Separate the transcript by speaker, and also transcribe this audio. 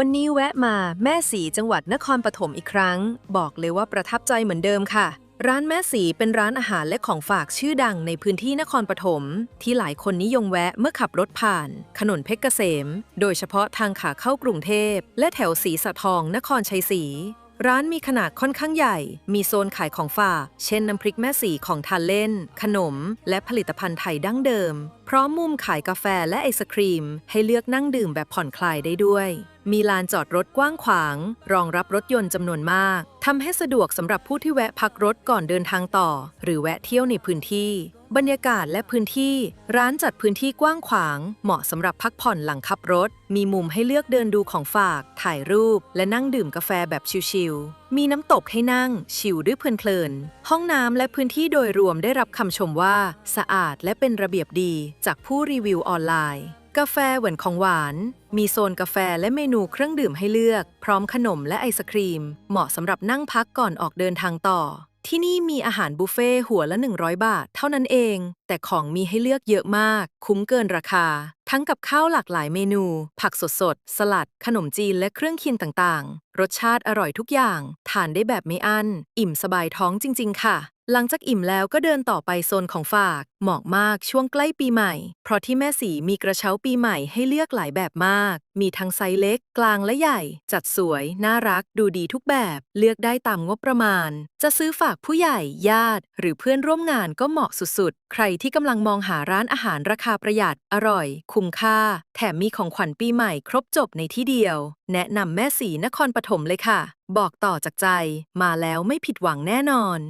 Speaker 1: วันนี้แวะมาแม่สีจังหวัดนครปฐมอีกครั้ง บอกเลยว่าประทับใจเหมือนเดิมค่ะ ร้านแม่สีเป็นร้านอาหารและของฝากชื่อดังในพื้นที่นครปฐมที่หลายคนนิยมแวะเมื่อขับรถผ่านถนนเพชรเกษม โดยเฉพาะทางขาเข้ากรุงเทพ และแถวสีสะทองนครชัยศรีร้านมีขนาดค่อนข้างใหญ่ มีโซนขายของฝาก เช่นน้ำพริกแม่สีของทานเล่น ขนม และผลิตภัณฑ์ไทยดั้งเดิม พร้อมมุมขายกาแฟและไอศครีม ให้เลือกนั่งดื่มแบบผ่อนคลายได้ด้วย มีลานจอดรถกว้างขวาง รองรับรถยนต์จำนวนมากทำให้สะดวกสำหรับผู้ที่แวะพักรถก่อนเดินทางต่อ หรือแวะเที่ยวในพื้นที่ บรรยากาศและพื้นที่ ร้านจัดพื้นที่กว้างขวาง เหมาะสำหรับพักผ่อนหลังขับรถ มีมุมให้เลือกเดินดูของฝาก ถ่ายรูป และนั่งดื่มกาแฟแบบชิลๆมีน้ำตกให้นั่ง ชิลด้วยเพลินๆห้องน้ำและพื้นที่โดยรวมได้รับคำชมว่า สะอาดและเป็นระเบียบดีจากผู้รีวิวออนไลน์ กาแฟเหวนของหวาน มีโซนกาแฟและเมนูเครื่องดื่มให้เลือก พร้อมขนมและไอศครีม เหมาะสำหรับนั่งพักก่อนออกเดินทางต่อ ที่นี่มีอาหารบุฟเฟ่ต์หัวละ 100 บาท เท่านั้นเอง แต่ของมีให้เลือกเยอะมาก คุ้มเกินราคา ทั้งกับข้าวหลากหลายเมนู ผักสดสดสลัด ขนมจีนและเครื่องเคียงต่างๆ รสชาติอร่อยทุกอย่าง ทานได้แบบไม่อั้น อิ่มสบายท้องจริง ๆ ค่ะ หลังจากอิ่มแล้วก็เดินต่อไปโซนของฝาก เหมาะมากช่วงใกล้ปีใหม่ เพราะที่แม่สีมีกระเช้าปีใหม่ให้เลือกหลายแบบมาก มีทั้งไซส์เล็ก กลางและใหญ่ จัดสวย น่ารัก ดูดีทุกแบบ เลือกได้ตามงบประมาณ จะซื้อฝากผู้ใหญ่ ญาติ หรือเพื่อนร่วมงานก็เหมาะสุดๆ ใครที่กำลังมองหาร้านอาหารราคาประหยัด อร่อย คุ้มค่า แถมมีของขวัญปีใหม่ครบจบในที่เดียว แนะนำแม่สีนครปฐมเลยค่ะ บอกต่อจากใจ มาแล้วไม่ผิดหวังแน่นอน